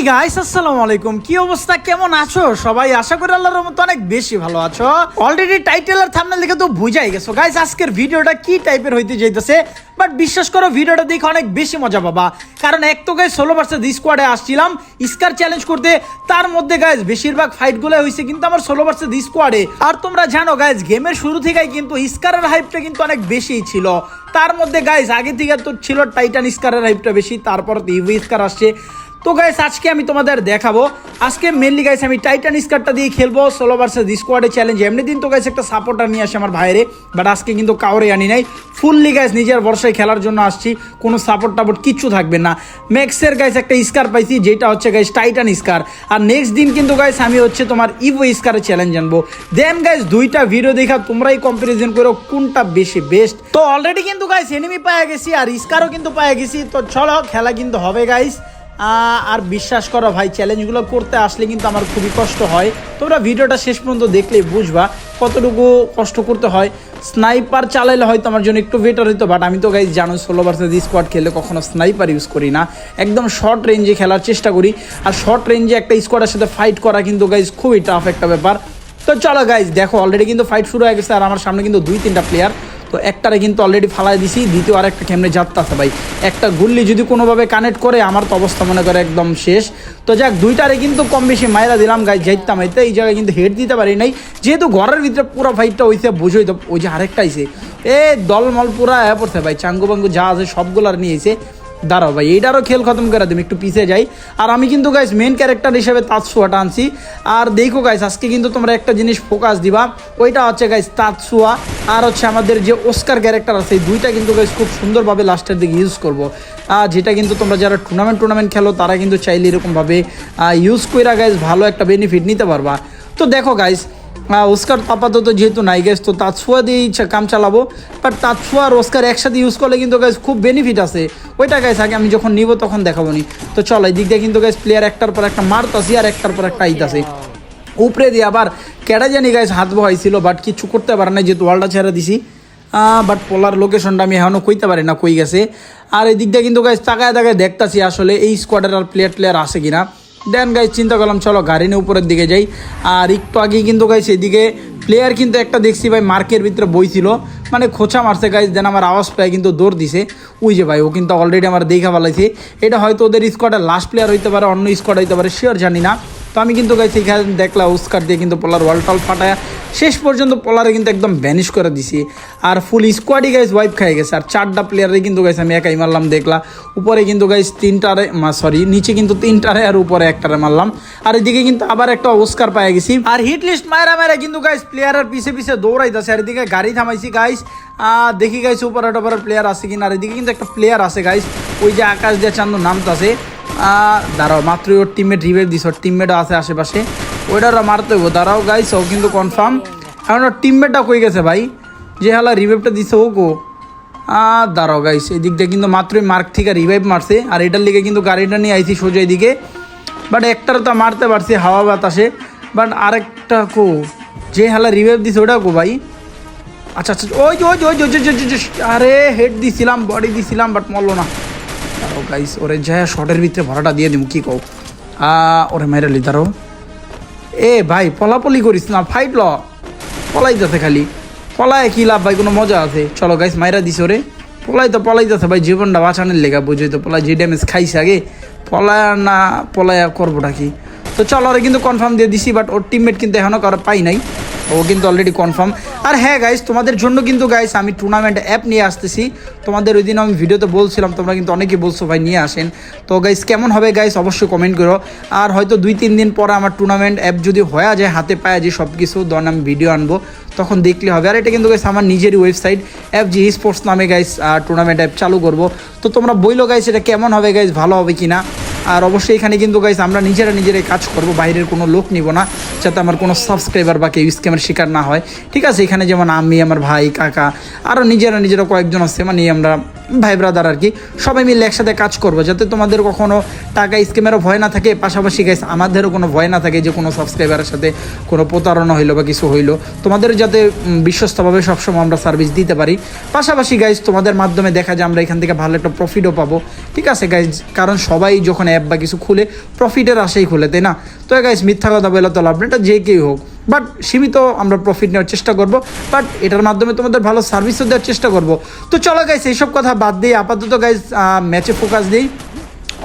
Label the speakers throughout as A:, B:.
A: Hey guys আসসালামু আলাইকুম। কি অবস্থা? কেমন আছো? সবাই আশা করি আল্লাহর রহমতে অনেক বেশি ভালো আছো। অলরেডি টাইটেল আর থাম্বনেল দেখে তো বুঝাই গেছো। গাইস আজকের ভিডিওটা কি টাইপের হইতে যাইতেছে? বাট বিশ্বাস করো, ভিডিওটা দেখে অনেক বেশি মজা পাবা। কারণ এক তো গাইস ষোলো ভার্সেস স্কোয়াডে আসছিলাম। স্কার চ্যালেঞ্জ করতে, তার মধ্যে গাইস বেশিরভাগ ফাইটগুলো হয়েছে কিন্তু আমার ষোলো ভার্সেস স্কোয়াডে আর তোমরা জানো গাইস গেমের শুরু থেকেই কিন্তু স্কারের হাইপটা কিন্তু অনেক বেশি ছিল। তার মধ্যে গাইস আগে থেকে তো ছিল টাইটান স্কারের হাইপটা বেশি, তারপর ইভি স্কার আসছে। তো গাইস আজকে আমি তোমাদের দেখাবো। আজকে মেনলি গাইস আমি টাইটান স্কারটা দিয়ে খেলব ষোলো ভার্সেস স্কোয়াডে চ্যালেঞ্জ এমনি দিন তো গাইস একটা সাপোর্টার নিয়ে আসে আমার ভাইরে বাট আজকে কিন্তু কাউরে আনি নাই। ফুললি গাইস নিজের বর্ষায় খেলার জন্য আসছি, কোনো সাপোর্ট টাপোর্ট কিচ্ছু থাকবে না। ম্যাক্সের গাইস একটা স্কার পাইছি, যেটা হচ্ছে গাইস টাইটান স্কার আর নেক্সট দিন কিন্তু গাইস আমি হচ্ছে তোমার ইভো স্কারের চ্যালেঞ্জ আনব। দেন গাইস দুইটা ভিডিও দেখা, তোমরাই কম্পারিজন করো, কোনটা বেশি বেস্ট তো অলরেডি কিন্তু গাইস এনিমি পায়ে গেছি, আর স্কারও কিন্তু পায়ে গেছি। তো চলো, খেলা কিন্তু হবে গাইস আর বিশ্বাস করো ভাই চ্যালেঞ্জগুলো করতে আসলে কিন্তু আমার খুবই কষ্ট হয়। তোমরা ভিডিওটা শেষ পর্যন্ত দেখলেই বুঝবা কতটুকু কষ্ট করতে হয়। স্নাইপার চালাইলে হয়তো আমার জন্য একটু বেটার হইতো বাট আমি তো গাইজ জানো, ষোলো পার্সেন্ট স্কোয়াড খেলে কখনো স্নাইপার ইউজ করি না। একদম শর্ট রেঞ্জে খেলার চেষ্টা করি। আর শর্ট রেঞ্জে একটা স্কোয়াডের সাথে ফাইট করা কিন্তু গাইজ খুবই টাফ একটা ব্যাপার। তো চলো গাইজ দেখো অলরেডি কিন্তু ফাইট শুরু হয়ে গেছে, আর আমার সামনে কিন্তু দুই তিনটা প্লেয়ার তো একটারে কিন্তু অলরেডি ফালাই দিছি, দ্বিতীয় আর একটা যাত্রা আছে ভাই? একটা গুল্লি যদি কোনোভাবে কানেক্ট করে, আমার তো অবস্থা মনে করে একদম শেষ। তো যাক, দুইটারে কিন্তু কম বেশি মায়েরা দিলাম গাই যাইতাম এই জায়গায় কিন্তু হেড দিতে পারি নাই। যেহেতু ঘরের ভিতরে পুরো ফাইটটা হইছে, বুঝোই তো, ওই যে আরেকটা আইসে এ, দলমল পুরা পড়ছে ভাই, চাঙ্গু বাঙ্গু যা আছে সবগুলার নিয়েছে দাঁড়াও ভাই এইটারও খেল খতম করে দিম, একটু পিছিয়ে যাই। আর আমি কিন্তু গাইস মেন ক্যারেক্টার হিসেবে তাৎসুয়াটা আনছি। আর দেখো গাইস আজকে কিন্তু তোমরা একটা জিনিস ফোকাস দিবা, ওইটা হচ্ছে গাইস তাৎসুয়া, আর হচ্ছে আমাদের যে ওস্কার ক্যারেক্টার আছে, এই দুইটা কিন্তু গাইস খুব সুন্দরভাবে লাস্টের দিকে ইউজ করব। আর যেটা কিন্তু তোমরা যারা টুর্নামেন্ট টুর্নামেন্ট খেলো, তারা কিন্তু চাইলে এরকমভাবে ইউজ কইরা গাইস ভালো একটা বেনিফিট নিতে পারবা। তো দেখো গাইস ওস্কার আপাতত যেহেতু নাই গ্যাস তো তাৎসুয়া দিয়েই কাম চালাবো। বাট তাৎসুয়া আর ওস্কার একসাথে ইউজ করলে কিন্তু গ্যাস খুব বেনিফিট আছে। ওইটা গাইস আগে আমি যখন নিব তখন দেখাবো নি। তো চলো এই দিক দিয়ে কিন্তু গাইস প্লেয়ার একটার পর একটা মারতাছি আর একটার পর একটা আইতাছে উপরে দিয়ে আবার কেডা জানি গাইস হাত বহাইছিল বাট কিছু করতে পারে না যেহেতু ওয়ালটা ছেড়ে দিছি। বাট পোলার লোকেশনটা আমি এখনও কইতে পারি না, কই গেছে। আর এই দিয়ে কিন্তু গাইস তাকায় তাকায় দেখতাছি আসলে এই স্কোয়াডের আর প্লেয়ার প্লেয়ার আছে কিনা। দেন গাইজ চিন্তা করলাম, চলো গাড়ি নিয়ে উপরের দিকে যাই। আর একটু আগে কিন্তু গাইজ এদিকে প্লেয়ার কিন্তু একটা দেখছি ভাই, মার্কের ভিতরে বইছিল। মানে খোঁচা মারছে গাইজ দেন আমার আওয়াজ পায় কিন্তু দৌড় দিছে। ওই যে ভাই, ও কিন্তু অলরেডি আমার দেখা ফেলাইছে। এটা হয়তো ওদের স্কোয়াডের লাস্ট প্লেয়ার হইতে পারে, অন্য স্কোয়াড হইতে পারে শিওর জানি না। তো আমি কিন্তু গাইছি এখানে দেখলাম, উস্কার দিয়ে কিন্তু পোলার ওয়াল টল ফাটায় শেষ পর্যন্ত পোলারে কিন্তু একদম ভ্যানিশ করে দিছি। আর ফুল স্কোয়াডই গাইস ওয়াইপ খাই গেছে। আর চারটা প্লেয়ারে কিন্তু গাইছে আমি একাই মারলাম দেখলাম উপরে কিন্তু গাইস তিনটারে সরি নিচে কিন্তু তিনটারে আর উপরে একটারে মারলাম। আর এদিকে কিন্তু আবার একটা অস্কার পাই গেছি। আর হিট লিস্ট মায়েরা মায়েরা কিন্তু গাইস প্লেয়ারের পিছে পিছে দৌড়াইতেছে। আর এদিকে গাড়ি থামাইছি গাইস দেখি গাইস উপরে টপরে প্লেয়ার আছে কিনা। আর এদিকে কিন্তু একটা প্লেয়ার আছে গাইস ওই যে আকাশ দিয়ে চান্দু নামতাছে। দাঁড়াও মাত্রই ওর টিমমেট রিভেভ দিস ওর টিমমেটও আছে আশেপাশে। ওইটারও মারতে হইব। দাঁড়াও গাইস ও কিন্তু কনফার্ম এখন টিমমেটটা কই গেছে ভাই? যে হালা রিভাইভটা দিছে ও গো আহ, দাঁড়াও গাইস এই দিক দিয়ে কিন্তু মাত্রই মার্ক থেকে রিভাইভ মারছে। আর এটার লিগে কিন্তু গাড়িটা নিয়ে আইছি সোজা এদিকে। বাট একটার তো মারতে পারছি হাওয়া বাতাসে। বাট আরেকটা কো? যে হালা রিভাইভ দিছে ওটা কো ভাই? আচ্ছা আচ্ছা ওই যে ওই যে ওই যে, যে, যে, আরে হেড দিছিলাম বডি দিছিলাম বাট মরলো না। দাঁড়াও গাইস ওরে যায় শর্টের ভিতরে ভরাটা দিয়ে দিব কি কও? ওরে মেরালি দাঁড়াও। এ ভাই, পলাপলি করিস না ফাইট ল। পলাই পলাইতেছে খালি। পলায় কি লাভ ভাই, কোনো মজা আছে? চলো গাইস মাইরা দিস ওরে। পলাই তো পলাই পলাইতেছে ভাই, জীবনটা বাঁচানোর লেগা বুঝে তো পলাই যে ড্যামেজ খাইছে আগে। পলায় না পলায়া করবোটা কি? তো চলো আরে কিন্তু কনফার্ম দিয়ে দিছি বাট ওর টিমমেট কিন্তু এখনও কারও পাই নাই। ও কিন্তু অলরেডি কনফার্ম আর হ্যাঁ গাইস তোমাদের জন্য কিন্তু গাইস আমি টুর্নামেন্ট অ্যাপ নিয়ে আসতেছি। তোমাদের ওই দিন আমি ভিডিওতে বলছিলাম, তোমরা কিন্তু অনেকেই বলছো ভাই নিয়ে আসেন। তো গাইস কেমন হবে গাইস অবশ্যই কমেন্ট করো। আর হয়তো দুই, তিন দিন পরে আমার টুর্নামেন্ট অ্যাপ যদি হয়ে যায়, হাতে পায়ে যে সব কিছু দন আমি ভিডিও আনব। তখন দেখলে হবে। আর এটা কিন্তু গাইস আমার নিজেরই ওয়েবসাইট অ্যাপ জি স্পোর্টস নামে গাইস টুর্নামেন্ট অ্যাপ চালু করব। তো তোমরা বইলো গাইস এটা কেমন হবে গাইস ভালো হবে কি না আর অবশ্যই এখানে কিন্তু গাইস আমরা নিজেরা নিজেরাই কাজ করব, বাইরের কোনো লোক নিব না। যাতে আমার কোনো সাবস্ক্রাইবার বা কেউ স্ক্যামের শিকার না হয়। ঠিক আছে, এখানে যেমন আমি, আমার ভাই, কাকা আরও নিজেরা নিজেরা কয়েকজন আছে মানে আমরা ভাই ব্রাদার আর কি, সবাই মিলে একসাথে কাজ করব, যাতে তোমাদের কখনো টাকা স্ক্যামেরও ভয় না থাকে। পাশাপাশি গাইস আমাদেরও কোনো ভয় না থাকে যে কোনো সাবস্ক্রাইবারের সাথে কোনো প্রতারণা হইল বা কিছু হইল। তোমাদের যাতে বিশ্বস্তভাবে সবসময় আমরা সার্ভিস দিতে পারি। পাশাপাশি গাইজ তোমাদের মাধ্যমে দেখা যায় আমরা এখান থেকে ভালো একটা প্রফিটও পাবো। ঠিক আছে গাইজ কারণ সবাই যখন অ্যাপ বা কিছু খুলে প্রফিটের আশাই খুলে, তাই না? তো গাইজ মিথ্যা কথা বলে তো লাভ এটা যে কেউ হোক বাট সীমিত আমরা প্রফিট নেওয়ার চেষ্টা করব বাট এটার মাধ্যমে তোমাদের ভালো সার্ভিসও দেওয়ার চেষ্টা করব। তো চলো গাইজ এইসব কথা বাদ দিয়ে আপাতত গাইজ ম্যাচে ফোকাস দিই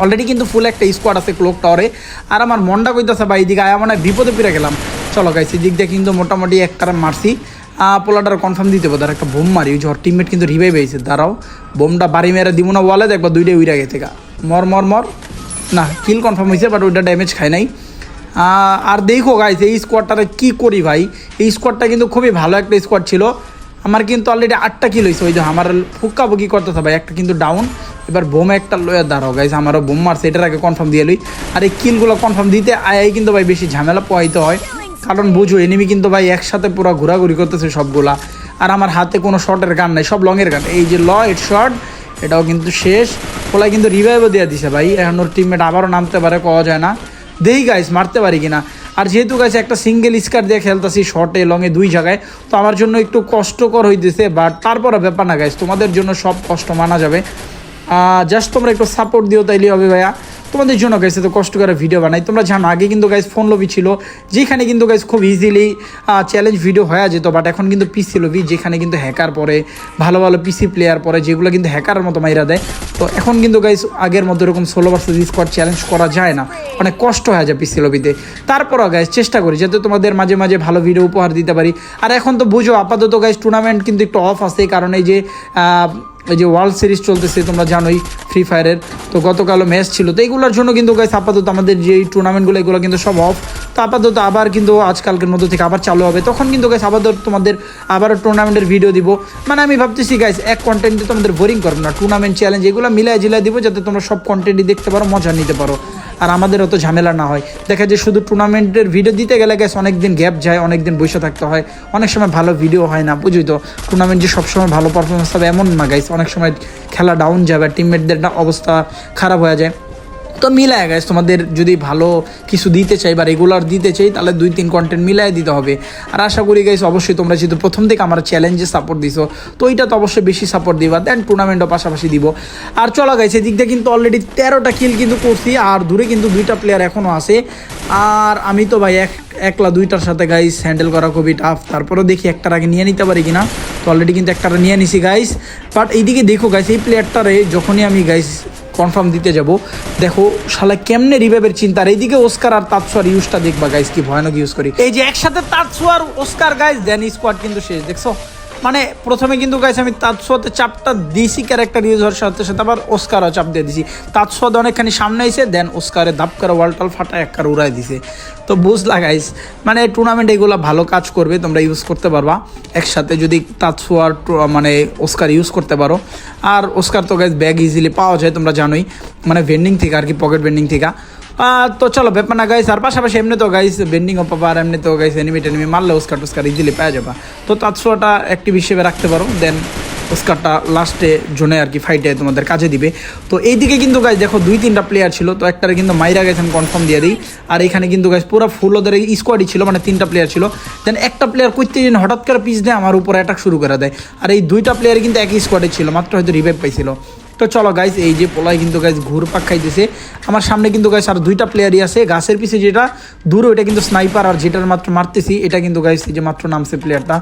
A: অলরেডি কিন্তু ফুল একটা স্কোয়াড আছে ক্লোক টাওয়ারে আর আমার মনটা কইতেছে বা এইদিকে আয়া মনে বিপদে পিড়ে গেলাম। চলো গাইস দিক দিয়ে কিন্তু মোটামুটি একটা মারছি। পোলাটার কনফার্ম দিতে পারো একটা বোম মারি। ওই ওর টিমমেট কিন্তু রিভাইভ হয়েছে, দাঁড়াও। বোমটা বাড়ি মেরে দিব না ওয়ালে দেখবা দুইটাই উইরা গেছে গা। মর মর মর। না কিল কনফার্ম হয়েছে বাট ওইটা ড্যামেজ খায় নাই। আর দেখো গাইস এই স্কোয়াডটারে কি করি ভাই? এই স্কোয়াডটা কিন্তু খুবই ভালো একটা স্কোয়াড ছিল। আমার কিন্তু অলরেডি আটটা কিল হয়েছে। ওই যে আমার ফুক্কা বুকি করতেছে ভাই, একটা কিন্তু ডাউন এবার বোম একটা লয়ে দাঁড়াও গাইস আমারও বোম মারছে, এটার আগে কনফার্ম দিয়ে লই। আর এই কিলগুলো কনফার্ম দিতে আয় কিন্তু ভাই বেশি ঝামেলা পোহাইতে হয়। কারণ বুঝো এনিমি কিন্তু ভাই একসাথে পুরো ঘোরাঘুরি করতেছে সবগুলা। আর আমার হাতে কোনো শর্টের গান নাই, সব লংয়ের গান এই যে ল ইট শর্ট এটাও কিন্তু শেষ। ওলা কিন্তু রিভাইভও দিয়ে দিছে ভাই। এখন ওর টিমমেট আবারও নামতে পারে পাওয়া যায় না। দেই গাইস মারতে পারি কিনা? আর যেহেতু গাইস একটা সিঙ্গেল স্কার দিয়ে খেলতেছি শর্টে লংয়ে দুই জায়গায়, তো আমার জন্য একটু কষ্টকর হইতেছে বাট তারপরে ব্যাপার না গাইস তোমাদের জন্য সব কষ্ট মানা যাবে। জাস্ট তোমরা একটু সাপোর্ট দিও তাইলে হবে ভাইয়া। তোমাদের জন্য গাইছে তো কষ্ট করে ভিডিও বানাই। তোমরা জানো, আগে কিন্তু গাইস ফোন লবি ছিল, যেখানে কিন্তু গাইস খুব ইজিলি চ্যালেঞ্জ ভিডিও হয়ে যেত বাট এখন কিন্তু পিসি লবি যেখানে কিন্তু হ্যাকার পরে, ভালো ভালো পিসি প্লেয়ার পরে, যেগুলো কিন্তু হ্যাকারের মতো মাইরা দেয়। তো এখন কিন্তু গাইস আগের মতো এরকম ষোলো ভার্সেস স্কোয়াড চ্যালেঞ্জ করা যায় না। অনেক কষ্ট হয়ে যায় পিসি লবিতে তারপরও গাইস চেষ্টা করি যাতে তোমাদের মাঝে মাঝে ভালো ভিডিও উপহার দিতে পারি। আর এখন তো বুঝো, আপাতত গাইস টুর্নামেন্ট কিন্তু একটু অফ আছে, কারণ এই যে এই যে ওয়ার্ল্ড সিরিজ চলতেছে, তোমরা জানোই ফ্রি ফায়ারের তো গতকালও ম্যাচ ছিল। তো এইগুলোর জন্য কিন্তু গাইস আপাতত আমাদের যে টুর্নামেন্টগুলো এগুলো কিন্তু সব অফ তো আপাতত আবার কিন্তু আজকালকের মধ্যে থেকে আবার চালু হবে। তখন কিন্তু গাইস আপাতত তোমাদের আবারও টুর্নামেন্টের ভিডিও দিব। মানে আমি ভাবতেছি গাইস এক কন্টেন্টে তোমাদের বোরিং করব না। টুর্নামেন্ট চ্যালেঞ্জ এগুলো মিলাই জিলাই দিব যাতে তোমরা সব কন্টেন্টই দেখতে পারো, মজা নিতে পারো। আর আমাদের অত ঝামেলা না হয়। দেখা যায় শুধু টুর্নামেন্টের ভিডিও দিতে গেলে গেছে অনেক দিন গ্যাপ যায় অনেক দিন বসে থাকতে হয়। অনেক সময় ভালো ভিডিও হয় না বুঝই তো? টুর্নামেন্ট যে সবসময় ভালো পারফরমেন্স হবে এমন না গাইস অনেক সময় খেলা ডাউন যাবে টিমমেটদের অবস্থা খারাপ হয়ে যায়। তো মিলায় গাইস তোমাদের যদি ভালো কিছু দিতে চাই বা রেগুলার দিতে চাই, তাহলে দুই তিন কন্টেন্ট মিলাই দিতে হবে। আর আশা করি গাইস অবশ্যই তোমরা যেহেতু প্রথম থেকে আমার চ্যালেঞ্জে সাপোর্ট দিছো, তো ওইটা তো অবশ্যই বেশি সাপোর্ট দিবা দেন টুর্নামেন্টও পাশাপাশি দিব। আর চলো গাইস এদিক দিয়ে কিন্তু অলরেডি তেরোটা কিল কিন্তু করছি, আর দূরে কিন্তু দুইটা প্লেয়ার এখনও আছে। আর আমি তো ভাই এক, একলা দুইটার সাথে গাইস হ্যান্ডেল করা খুবই টাফ তারপরেও দেখি একটার আগে নিয়ে নিতে পারি কিনা। তো অলরেডি কিন্তু একটারে নিয়ে নিছি গাইস বাট এইদিকে দেখো গাইস এই প্লেয়ারটারে যখনই আমি গাইস কনফার্ম দিতে যাব। দেখো, শালা কেমনে রিভাইভের চিন্তা। আর এইদিকে ওস্কার আর তাৎসুয়ার ইউজটা দেখবা গাইস কি ভয়ানক ইউজ করি। এই যে একসাথে তাৎসুয়ার ওস্কার গাইস দেন স্কোয়াড কিন্তু শেষ, দেখছ? মানে প্রথমে কিন্তু গাইছে আমি তাৎসুয়াতে চাপটা দিছি ক্যারেক্টার ইউজ হওয়ার সাথে সাথে আবার ওস্কারও চাপ দিয়ে দিছি তাৎসুয়াদ অনেকখানি সামনে আইসে দেন ওস্কারে ধাপ করে ওয়ালটাল ফাটা একবার উড়াই দিছে। তো বুঝলা গাইস মানে টুর্নামেন্ট এগুলো ভালো কাজ করবে, তোমরা ইউজ করতে পারবা। একসাথে যদি তাৎসুয়ার মানে ওস্কার ইউজ করতে পারো। আর ওস্কার তো গাইস ব্যাগ ইজিলি পাওয়া যায়, তোমরা জানোই। মানে ভেন্ডিং থেকে আর কি পকেট ভেন্ডিং থেকে। তো চলো, ব্যাপার না গাইস আর পাশাপাশি এমনি তো গাইস বেন্ডিংও পাবা আর এমনি তো গাইস এনিমি টেনিমি মারলে ওস্কার টোস্কার ইজিলি পাওয়া যাবা। তো তাৎসুয়াটা অ্যাক্টিভ হিসেবে রাখতে পারো দেন ওস্কারটা লাস্টে জোনে আর কি ফাইটে তোমাদের কাজে দিবে। তো এইদিকে কিন্তু গাইস দেখো, দুই তিনটা প্লেয়ার ছিল, তো একটারে কিন্তু মাইরা গেছেন কনফার্ম দিয়ে দিই। আর এখানে কিন্তু গাইস পুরো ফুল ওদের স্কোয়াডই ছিল মানে তিনটা প্লেয়ার ছিল। দেন একটা প্লেয়ার করতে যেন হঠাৎ করে পিস দেয়, আমার উপর অ্যাটাক শুরু করে দেয়। আর এই দুইটা প্লেয়ার কিন্তু একই স্কোয়াডে ছিল, মাত্র হয়তো রিভাইভ পাইছিল। তো চলো গাইস এই যে পোলাই কিন্তু গাইস ঘুরপাক খাইতেছে। আমার সামনে কিন্তু গাইস আর দুইটা প্লেয়ারই আছে। গাছের পিছে যেটা, দূরে ওইটা কিন্তু স্নাইপার আর যেটার মাত্র মারতেছি, এটা কিন্তু গাইস এই যে মাত্র নামছে প্লেয়ারটা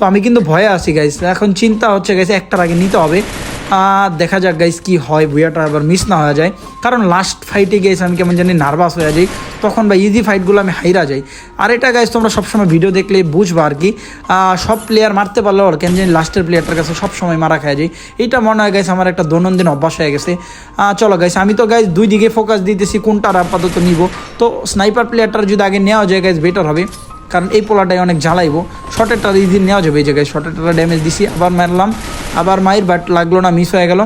A: তো আমি কিন্তু ভয়ে আছি গাইস এখন চিন্তা হচ্ছে গাইস একটার আগে নিতে হবে। দেখা যাক গাইস কি হয়, বুয়াটা আবার মিস না হয়ে যায়। কারণ লাস্ট ফাইটে গেছে আমি কেমন জানি নার্ভাস হয়ে যাই। তখন বা ইজি ফাইটগুলো আমি হাইরা যাই। আর এটা গাইস তোমরা সবসময় ভিডিও দেখলে বুঝবা আর কি। সব প্লেয়ার মারতে পারলেও আর কেন জানি লাস্টের প্লেয়ারটার কাছে সবসময় মারা খায় যায় এটা মনে হয় গাইস আমার একটা দৈনন্দিন অভ্যাস হয়ে গেছে। চলো গাইস আমি তো গাইস দুই দিকে ফোকাস দিতেছি, কোনটার আপাতত নিব। তো স্নাইপার প্লেয়ারটার যদি আগে নেওয়া যায় গাইস বেটার হবে। কারণ এই পোলাটাই অনেক জ্বালাইবো। শর্টেরটা ইজি নেওয়া যাবে এই জায়গায়। শর্টেরটা ড্যামেজ দিছি, আবার মারলাম। আবার মাইর বাট লাগল না মিস হয়ে গেল।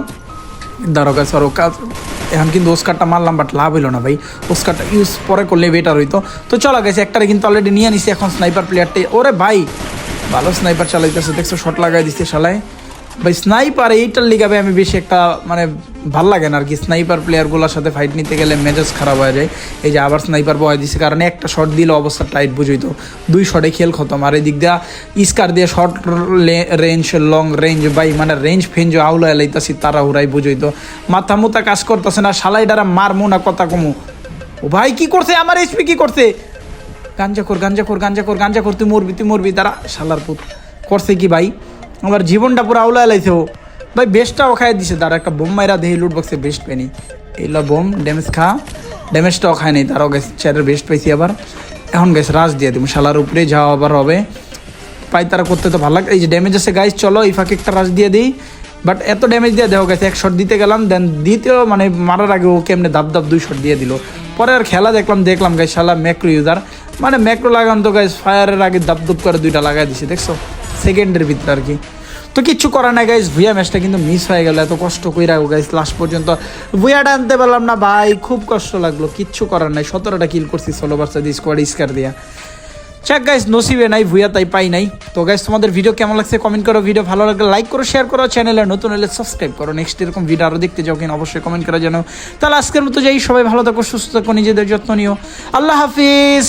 A: দারোগা সরো কাজ। এখন কিন্তু ওস্কারটা মারলাম বাট লাভ হইল না ভাই। ওস্কারটা ইউজ পরে করলে বেটার হইতো। তো চলো গেছে একটারে কিন্তু অলরেডি নিয়ে নিছি, এখন স্নাইপার প্লেয়ারটাই ওরে ভাই, ভালো স্নাইপার চালাইতেছে, দেখছ শট লাগাই দিচ্ছে শালায়। ভাই স্নাইপার এইটার লিগাবে আমি বেশি একটা মানে ভালো লাগে না আর কি। স্নাইপার প্লেয়ারগুলোর সাথে ফাইট নিতে গেলে মেজাজ খারাপ হয়ে যায়। এই যে আবার স্নাইপার বয় দিছে, কারণ একটা শট দিলে অবস্থা টাইট বুঝই তো। দুই শটে খেল খতম। আর এদিক দিয়া ইস্কার দিয়ে শর্ট রেঞ্জ লং রেঞ্জ বাই মানে রেঞ্জ ফেঞ্জ আউলা এলাইতাছি তারা হুরাই বুঝই তো। মাথা মুতা কাজ করতেছে না, শালাই ডারা মারমু না কথা কমু। ও ভাই, কি করছে? আমার এইচপি কি করছে? গাঞ্জা কর গাঞ্জা কর গাঞ্জা কর গাঞ্জা কর তুই মরবি তুই মরবি তারা শালার পুত। করছে কি ভাই? আমার জীবনটা পুরো আউলা এলাইছে ও। ভাই, বেস্টটাও খাই দিছে। তার একটা বোম মাইরা দেহি লুট বক্সে বেস্ট পেনি এইগুলো বোম ড্যামেজ খা। ড্যামেজটাও খায় নাই। তারও গেছে চেয়ারের বেস্ট পাইছি আবার। এখন গেছে রাজ দিয়ে দিব। শালার উপরে যাওয়া আবার হবে। পাই তারা করতে তো ভালো লাগে। এই যে ড্যামেজ আছে গাইজ চলো, এই ফাঁকে একটা রাজ দিয়ে দিই। বাট এত ড্যামেজ দিয়ে দেওয়া গেছে এক শট দিতে গেলাম দেন দ্বিতীয় মানে মারার আগে ও কেমনে দাব দাব দুই শট দিয়ে দিল। পরে আর খেলা দেখলাম দেখলাম গাইজ শালা ম্যাক্রো ইউজার মানে ম্যাক্রো লাগান তো গাইজ ফায়ারের আগে দাব দাব করে দুইটা লাগাই দিছে, দেখছ? সেকেন্ডের ভিতরে আর কি। তো কিচ্ছু করার নাই গাইজ ভুয়া ম্যাচটা কিন্তু মিস হয়ে গেল, এত কষ্ট করে রাখব গাইজ লাস্ট পর্যন্ত। ভুয়াটা আনতে পারলাম না ভাই, খুব কষ্ট লাগল, কিচ্ছু করার নাই, সতেরোটা কিল করছি ষোলো বাচ্চা দিয়ে স্কোয়াড স্কার দিয়া। চাক গাইস নসিবে নাই ভুয়া তাই পাই নাই। তো গাইস তোমাদের ভিডিও কেমন লাগছে কমেন্ট করো ভিডিও ভালো লাগলে লাইক করো শেয়ার করো চ্যানেলে নতুন হলে সাবস্ক্রাইব করো। নেক্সট এরকম ভিডিও আরও দেখতে যাও কিনা, অবশ্যই কমেন্ট করে জানাও। তাহলে আজকের মতো যাই, সবাই ভালো থাকো, সুস্থ থাকো, নিজেদের যত্ন নিও। আল্লাহ হাফিজ!